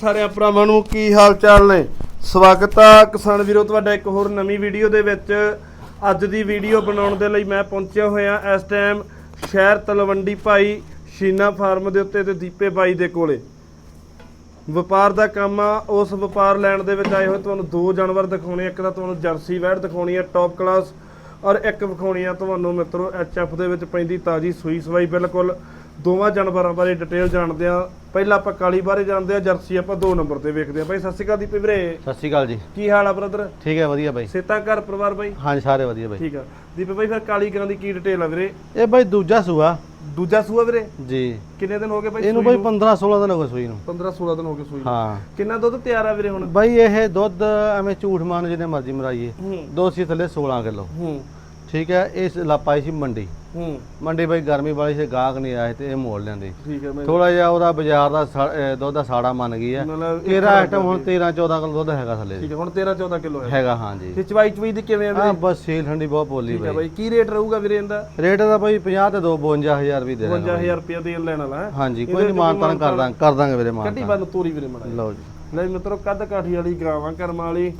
ਸਾਰਿਆਂ ਭਰਾਵਾਂ ਨੂੰ ਕੀ ਹਾਲ ਚਾਲ ਨੇ? ਸਵਾਗਤ ਆ ਕਿਸਾਨ ਵੀਰੋ, ਤੁਹਾਡਾ ਇੱਕ ਹੋਰ ਨਵੀਂ ਵੀਡੀਓ ਦੇ ਵਿੱਚ। ਅੱਜ ਦੀ ਵੀਡੀਓ ਬਣਾਉਣ ਦੇ ਲਈ ਮੈਂ ਪਹੁੰਚਿਆ ਹੋਇਆ ਇਸ ਟਾਈਮ ਸ਼ਹਿਰ ਤਲਵੰਡੀ ਭਾਈ ਸ਼ੀਨਾ ਫਾਰਮ ਦੇ ਉੱਤੇ ਤੇ ਦੀਪੇ ਬਾਈ ਦੇ ਕੋਲੇ। ਵਪਾਰ ਦਾ ਕੰਮ ਆ, ਉਸ ਵਪਾਰ ਲੈਣ ਦੇ ਵਿੱਚ ਆਏ ਹੋਏ ਤੁਹਾਨੂੰ ਦੋ ਜਾਨਵਰ ਦਿਖਾਉਣੇ, ਇੱਕ ਤਾਂ ਤੁਹਾਨੂੰ ਜਰਸੀ ਵੈੜ ਦਿਖਾਉਣੀ ਆ ਟੌਪ ਕਲਾਸ ਔਰ ਇੱਕ ਵਿਖਾਉਣੀ ਆ ਤੁਹਾਨੂੰ ਮਿੱਤਰੋ ਐਚਐਫ ਦੇ ਵਿੱਚ ਪੈਂਦੀ ਤਾਜੀ ਸੂਈ ਸਵਾਈ ਬਿਲਕੁਲ। ਦੋਵਾਂ ਜਾਨਵਰਾਂ ਬਾਰੇ ਡਿਟੇਲ ਜਾਣਦੇ ਆ। ਪਹਿਲਾਂ ਆਪਾਂ ਕਾਲੀ ਬਾਰੇ ਜਾਣਦੇ ਆ ਜਰਸੀ ਆਪਾਂ ਦੋ ਨੰਬਰ ਤੇ ਵੇਖਦੇ ਆ ਬਾਈ ਸਤਿ ਸ਼੍ਰੀ ਅਕਾਲ ਦੀਪੇ ਵੀਰੇ। ਸਤਿ ਸ਼੍ਰੀ ਅਕਾਲ ਜੀ। ਕੀ ਹਾਲ ਆ ਬ੍ਰਦਰ ਠੀਕ ਹੈ ਵਧੀਆ ਬਾਈ। ਸੇਤਾ ਘਰ ਪਰਿਵਾਰ ਬਾਈ? ਹਾਂਜੀ ਸਾਰੇ ਵਧੀਆ ਬਾਈ। ਠੀਕ ਆ। ਦੀਪੇ ਬਾਈ ਫਿਰ ਕਾਲੀ ਗਾਂ ਦੀ ਕੀ ਡਿਟੇਲ ਆ ਵੀਰੇ? ਇਹ ਬਾਈ ਦੂਜਾ ਸੂਆ। ਦੂਜਾ ਸੂਆ ਵੀਰੇ? ਜੀ। ਕਿੰਨੇ ਦਿਨ ਹੋ ਗਏ ਬਾਈ ਇਹਨੂੰ ਬਾਈ 15 16 ਦਿਨ ਹੋ ਗਏ ਸੂਈ ਨੂੰ। 15 16 ਦਿਨ ਹੋ ਗਏ ਸੂਈ ਨੂੰ। ਹਾਂ। ਕਿੰਨਾ ਦੁੱਧ ਤਿਆਰ ਆ ਵੀਰੇ ਹੁਣ? ਬਾਈ ਇਹ ਦੁੱਧ ਐਵੇਂ ਝੂਠ ਮਾਨ ਜਿਹਨੇ ਮਰਜ਼ੀ ਮਰਾਈਏ। ਦੋ ਸੀ ਥੱਲੇ 16 ਕਿਲੋ। ਹੂੰ। ਠੀਕ ਹੈ ਇਸ ਲਾਪਾਈ ਸੀ ਮੰਡੀ। ਹੂੰ। ਮੰਡੀ ਬਾਈ ਗਰਮੀ ਵਾਲੀ ਸੀ ਗਾਹਕ ਨਹੀਂ ਆਏ ਤੇ ਇਹ ਮੋੜ ਲੈਂਦੇ। ਠੀਕ ਹੈ ਮੈਂ ਥੋੜਾ ਜਿਹਾ ਉਹਦਾ ਬਾਜ਼ਾਰ ਦਾ ਸਾ- ਅਹ ਦੁੱਧ ਦਾ ਸਾੜਾ ਮੰਨ ਗਈ ਹੈ। ਮਤਲਬ ਇਹ ਤੇਰਾ ਆਈਟਮ ਹੁਣ 13 14 ਕਿਲੋ ਦੁੱਧ ਹੈਗਾ ਥੱਲੇ। ਠੀਕ ਹੈ ਹੁਣ 13 14 ਕਿਲੋ ਹੈ ਹੈਗਾ ਹਾਂਜੀ ਤੇ ਚਵਾਈ ਚਵਾਈ ਦੀ ਕਿਵੇਂ ਆ ਹਾਂ ਵੀਰੇ? ਬਸ ਸੇਲ ਠੰਡੀ ਬਹੁਤ ਬੋਲੀ ਠੀਕ ਹੈ ਬਾਈ। ਬਾਈ ਕੀ ਰੇਟ ਰਹੂਗਾ ਵੀਰੇ ਇਹਦਾ? ਰੇਟ ਦਾ ਬਾਈ 50 ਤੇ 2 52000 ਵੀ ਦੇ ਦੇਣਾ 55000 ਰੁਪਏ ਦੇਣ ਲੈਣ ਵਾਲਾ ਹੈ? ਹਾਂਜੀ ਕੋਈ ਨਹੀਂ ਮਾਨਤਾਨ ਕਰ ਦਾਂਗੇ ਕਰ ਦਾਂਗੇ ਵੀਰੇ ਕੱਢੀ ਮਾਨਤਾਨ ਬੰਨ ਤੋਰੀ ਵੀਰੇ ਮੜਾ ਲਓ ਜੀ। ਲੈ ਮਿੱਤਰੋ ਕੱਦ ਕਾਠੀ ਵਾਲੀ ਗਾਵਾਂ ਕਰਮ ਵਾਲੀ।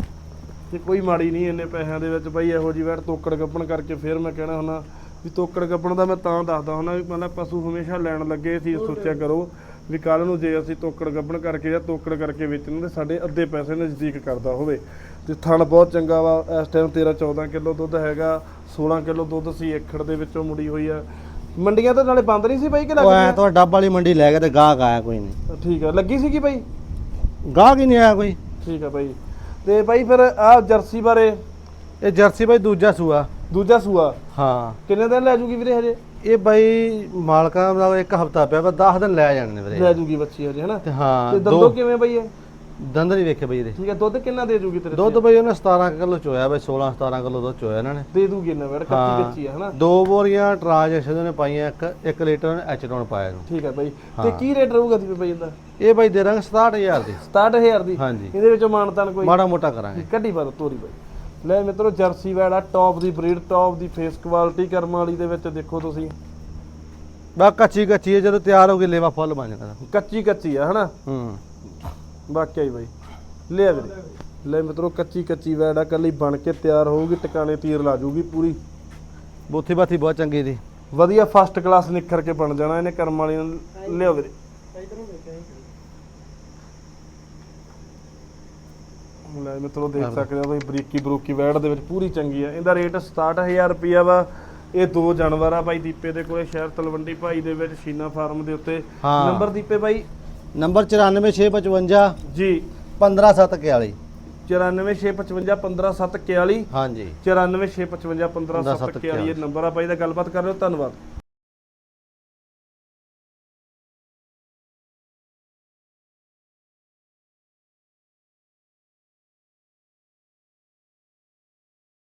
ਤੇ ਕੋਈ ਮਾੜੀ ਨਹੀਂ ਇੰਨੇ ਪੈਸਿਆਂ ਦੇ ਵਿੱਚ ਬਾਈ ਇਹੋ ਜੀ ਵੈਟ ਤੋਕੜ ਗੱਪਣ ਕਰਕੇ ਫਿਰ ਮੈਂ ਕਹਿਣਾ ਹੁੰਦਾ ਵੀ ਤੋਕੜ ਗੱਪਣ ਦਾ ਮੈਂ ਤਾਂ ਦੱਸਦਾ ਹੁੰਦਾ ਵੀ ਮਤਲਬ ਪਸ਼ੂ ਹਮੇਸ਼ਾ ਲੈਣ ਲੱਗੇ ਸੀ ਸੋਚਿਆ ਕਰੋ ਵੀ ਕੱਲ ਨੂੰ ਜੇ ਅਸੀਂ ਤੋਕੜ ਗੱਪਣ ਕਰਕੇ ਜਾਂ ਤੋਕੜ ਕਰਕੇ ਵੇਚਣ ਤੇ ਸਾਡੇ ਅੱਧੇ ਪੈਸੇ ਨਜ਼ਦੀਕ ਕਰਦਾ ਹੋਵੇ। ਤੇ ਥਣ ਬਹੁਤ ਚੰਗਾ ਵਾ ਇਸ ਟਾਈਮ 13 14 ਕਿਲੋ ਦੁੱਧ ਹੈਗਾ 16 ਕਿਲੋ ਦੁੱਧ ਸੀ ਏਖੜ ਦੇ ਵਿੱਚੋਂ ਮੁੜੀ ਹੋਈ ਆ। ਮੰਡੀਆਂ ਤਾਂ ਨਾਲੇ ਬੰਦ ਨਹੀਂ ਸੀ ਬਾਈ ਕਿ ਲੱਗ ਉਹ ਐ ਗਈਆਂ? ਤਾਂ ਡੱਬ ਵਾਲੀ ਮੰਡੀ ਲੈ ਕੇ ਤੇ ਗਾਹਕ ਆਇਆ ਕੋਈ ਨਹੀਂ। ਠੀਕ ਆ ਲੱਗੀ ਸੀ ਕਿ ਬਾਈ? ਗਾਹਕ ਹੀ ਨਹੀਂ ਆਇਆ ਕੋਈ। ਠੀਕ ਆ ਬਾਈ। ਤੇ ਬਾਈ ਫਿਰ ਆ ਜਰਸੀ ਬਾਰੇ? ਇਹ ਜਰਸੀ ਬਾਈ ਦੂਜਾ ਸੂਆ। ਦੂਜਾ ਸੂਆ? ਹਾਂ। ਕਿੰਨੇ ਦਿਨ ਲੈ ਜੂਗੀ ਵੀਰੇ ਹਜੇ? ਇਹ ਬਾਈ ਮਾਲਕਾਂ ਦਾ ਇੱਕ ਹਫਤਾ ਪਿਆ ਬਸ 10 ਦਿਨ ਲੈ ਜਾਣੇ ਨੇ ਵੀਰੇ। ਲੈ ਜੂਗੀ ਬੱਚੀ ਹਜੇ ਹਨਾ? ਤੇ ਹਾਂ ਤੇ ਦੰਦੋ ਕਿਵੇਂ ਬਾਈ ਇਹ? ਦੰਦ ਨਹੀਂ ਵੇਖੇ ਬਾਈ ਇਹਦੇ। ਠੀਕ ਹੈ ਦੁੱਧ ਕਿੰਨਾ ਦੇ ਜੂਗੀ ਤੇਰੇ ਦੁੱਧ ਬਾਈ ਉਹਨੇ 17 ਕਿਲੋ ਚੋਇਆ ਬਾਈ 16 17 ਕਿਲੋ ਦੁੱਧ ਚੋਇਆ ਇਹਨਾਂ ਨੇ। ਦੇ ਦੂਗੀ ਇਹਨਾਂ ਵੇੜ ਕੱਚੀ ਕੱਚੀ ਆ ਹਨਾ? ਦੋ ਬੋਰੀਆਂ ਟਰਾਂਜੈਕਸ਼ਨ ਨੇ ਪਾਈਆਂ ਇੱਕ 1 ਲੀਟਰ ਐਚ ਡਾਊਨ ਪਾਇਆ ਨੂੰ ਠੀਕ ਹੈ ਬਾਈ। ਤੇ ਕੀ ਰੇਟ ਰਹੂਗਾ ਦੀ ਬਾਈ ਇਹਦਾ? ਇਹ ਬਾਈ ਦੇ ਰੰਗ 67000 ਦੀ। 67000 ਦੀ? ਹਾਂਜੀ। ਇਹਦੇ ਵਿੱਚੋਂ ਮਾਨਤਾਨ ਕੋਈ? ਮਾੜਾ ਮੋਟਾ ਕਰਾਂਗੇ। ਕੱਢੀ ਬਾਤ ਤੋਰੀ ਬਾਈ। ਲੈ ਮਿੱਤਰੋ ਜਰਸੀ ਵੈੜ ਆ ਟੌਪ ਦੀ ਬਰੀਡ ਟੌਪ ਦੀ ਫੇਸ ਕੁਆਲਿਟੀ ਕਰਮ ਵਾਲੀ ਦੇ ਵਿੱਚ ਦੇਖੋ ਤੁਸੀਂ। ਬਾ ਕੱਚੀ ਕੱਚੀ ਹੈ ਜਦੋਂ ਤਿਆਰ ਹੋ ਗਈ ਲੇਵਾ ਫੁੱਲ ਬਣ ਜਾਣਾ ਕੱਚੀ ਕੱਚੀ ਆ ਹਨਾ? ਹੂੰ। ਵਾਕਿਆ ਹੀ ਬਾਈ। ਲਿਆ ਵੀਰੇ। ਲੈ ਮਿੱਤਰੋ ਕੱਚੀ ਕੱਚੀ ਵੈੜ ਆ ਕੱਲੀ ਬਣ ਕੇ ਤਿਆਰ ਹੋਊਗੀ ਟਿਕਾਣੇ ਤੀਰ ਲਾ ਜੂਗੀ ਪੂਰੀ। ਬੋਥੀ ਬਾਥੀ ਬਹੁਤ ਚੰਗੀ ਦੀ ਵਧੀਆ ਫਸਟ ਕਲਾਸ ਨਿਖਰ ਕੇ ਬਣ ਜਾਣਾ ਇਹਨੇ ਕਰਮ ਵਾਲੀ ਨੂੰ। ਲਿਓ ਵੀਰੇ। ਲੈ ਮਿੱਤਰੋ ਦੇਖ ਸਕਦੇ ਹੋ ਬਈ ਬਰੀਕੀ ਬਰੂਕੀ ਵੈੜ ਦੇ ਵਿੱਚ ਪੂਰੀ ਚੰਗੀ ਆ। ਇਹਦਾ ਰੇਟ 67000 ਰੁਪਿਆ ਵਾ। ਇਹ ਦੋ ਜਾਨਵਰ ਆ ਬਾਈ ਦੀਪੇ ਦੇ ਕੋਲੇ ਸ਼ਹਿਰ ਤਲਵੰਡੀ ਭਾਈ ਦੇ ਵਿੱਚ ਸ਼ੀਨਾ ਫਾਰਮ ਦੇ ਉੱਤੇ। ਨੰਬਰ ਦੀਪੇ ਬਾਈ ਨੰਬਰ 94655 ਜੀ। 15741 9465515741 ਹਾਂਜੀ। 9465515741 ਇਹ ਨੰਬਰ ਆ ਬਾਈ ਦਾ ਗੱਲਬਾਤ ਕਰ ਲਿਓ ਧੰਨਵਾਦ।